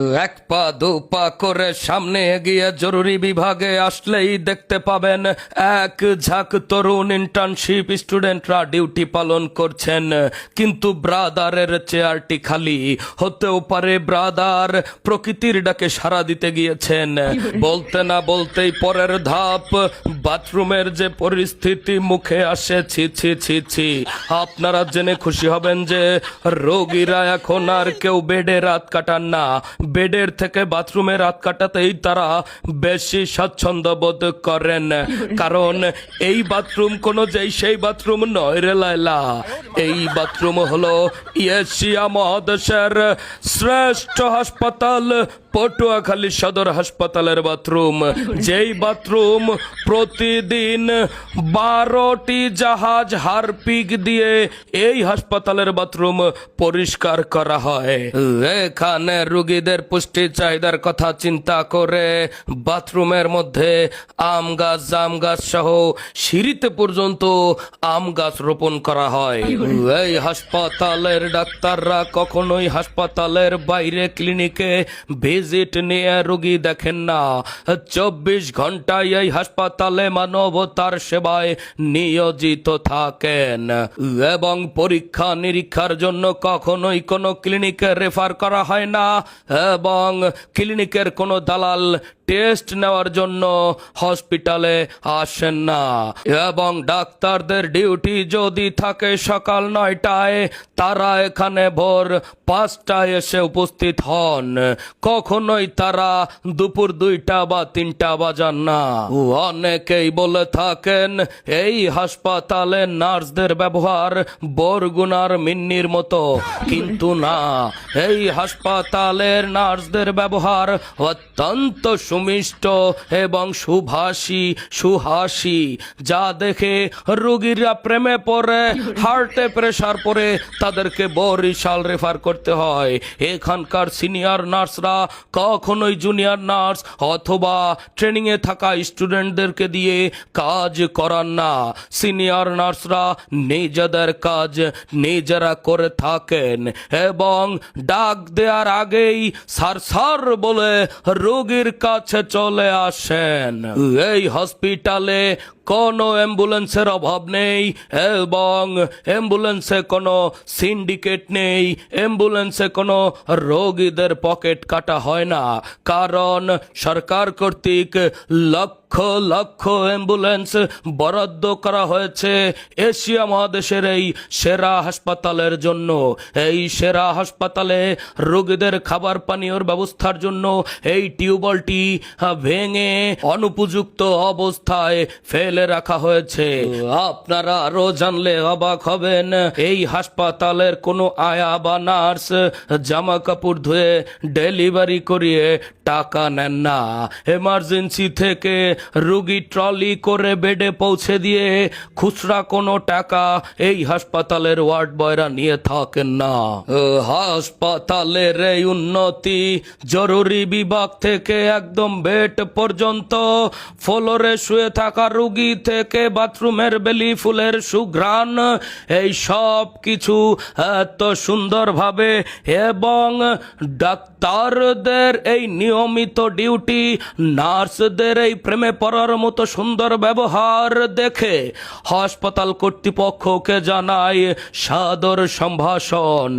এক পা, দু পা করে সামনে এগিয়ে জরুরি বিভাগে আসলেই দেখতে পাবেন এক ঝাঁক তরুণ ইন্টার্নশিপ স্টুডেন্টরা ডিউটি পালন করছেন। কিন্তু ব্রাদারের চেয়ারটি খালি। হতেও পারে ব্রাদার প্রকৃতির ডাকে সাড়া দিতে গিয়েছেন। বলতে না বলতেই পরের ধাপ, বাথরুমের যে পরিস্থিতি মুখে আসে ছি ছি ছি ছি। আপনারা জেনে খুশি হবেন যে রোগীরা এখন আর কেউ বেডে রাত কাটান না। বেডের থেকে বাথরুমে রাত কাটাতেই তারা বেশি স্বাচ্ছন্দ্য বোধ করেন। কারণ এই বাথরুম কোনো যেই সেই বাথরুম নয় রে লাইলা এই বাথরুম হলো এশিয়া মহাদেশের শ্রেষ্ঠ হাসপাতাল, পটুয়াখালী সদর হাসপাতালের বাথরুম। যেই বাথরুম প্রতিদিন বারোটি জাহাজ হারপিক দিয়ে এই হাসপাতালের বাথরুম পরিষ্কার করা হয়। এখানে রুগীদের পুষ্টি চাহিদার কথা চিন্তা করে বাথরুমের মধ্যে আম গাছ, জাম গাছ সহ সিঁড়িতে পর্যন্ত আম গাছ রোপণ করা হয়। এই হাসপাতালের ডাক্তাররা কখনোই হাসপাতালের বাইরে ক্লিনিকে ভিজিট নিয়ে রোগী দেখেন না। চব্বিশ ঘন্টায় এই হাসপাতালে মানবতার সেবায় নিয়োজিত থাকেন। এবং পরীক্ষা নিরীক্ষার জন্য কখনোই কোনো ক্লিনিকে রেফার করা হয় না। এবং ক্লিনিকের কোনো দালাল টেস্ট নেওয়ার জন্য হসপিটালে আসেন না। এবং ডাক্তারদের ডিউটি যদি থাকে সকাল নয়টায়, তারা এখানে ভোর পাঁচটায় এসে উপস্থিত হন। কখনোই তারা দুপুর দুইটা বা তিনটা বাজান না। অনেকেই বলে থাকেন, এই হাসপাতালে নার্সদের ব্যবহার বরগুনার মিন্নির মতো। কিন্তু না, এই হাসপাতালের নার্সদের ব্যবহার অত্যন্ত সুমিষ্ট এবং সুভাষী সুহাসী যা দেখে রোগীরা প্রেমে পড়ে হার্টে প্রেশার পরে তাদেরকে বরিশাল রেফার করতে হয়। এখানকার সিনিয়র নার্সরা কখনোই জুনিয়র নার্স অথবা ট্রেনিংয়ে থাকা স্টুডেন্টদেরকে দিয়ে কাজ করান না। সিনিয়র নার্সরা নিজেদের কাজ নিজেরা করে থাকেন এবং ডাক দেওয়ার আগেই সার সার বলে রোগীর কাছে চলে আসেন। এই হসপিটালে কোনো অ্যাম্বুলেন্সের অভাব নেই এবং অ্যাম্বুলেন্সে কোনো সিন্ডিকেট নেই, অ্যাম্বুলেন্সে কোনো রোগীদের পকেট কাটা হয় না। কারণ সরকার কর্তৃক লক্ষ লক্ষ অ্যাম্বুলেন্স বরাদ্দ করা হয়েছে এশিয়া মহাদেশের এই সেরা হাসপাতালের জন্য। এই সেরা হাসপাতালে রোগীদের খাবার পানীয়র ব্যবস্থার জন্য এই টিউবওয়েলটি ভেঙে অনুপযুক্ত অবস্থায় ফেলে রাখা হয়েছে। আপনারা আরও জানলে অবাক হবেন। এই হাসপাতালের কোনো আয়া বা নার্স জামা কাপড় ধুয়ে ডেলিভারি করিয়ে টাকা নেন না। এমার্জেন্সি থেকে রুগী ট্রলি করে বেডে পৌঁছে দিয়ে খুচরা কোনো টাকা এই হাসপাতালের ওয়ার্ড বয়রা নিয়ে থাকেন না। হাসপাতালের এই উন্নতি জরুরি বিভাগ থেকে একদম বেড পর্যন্ত ফ্লোরে শুয়ে থাকা রুগী থেকে বাথরুমের বেলি, ফুলের সুঘ্রাণ, এই সব কিছু এত সুন্দরভাবে এবং ডাক্তারদের এই নিয়মিত ডিউটি, নার্সদের এই প্রেমে পড়ার মতো সুন্দর ব্যবহার দেখে হাসপাতাল কর্তৃপক্ষকে জানায় সাদর সম্ভাষণ।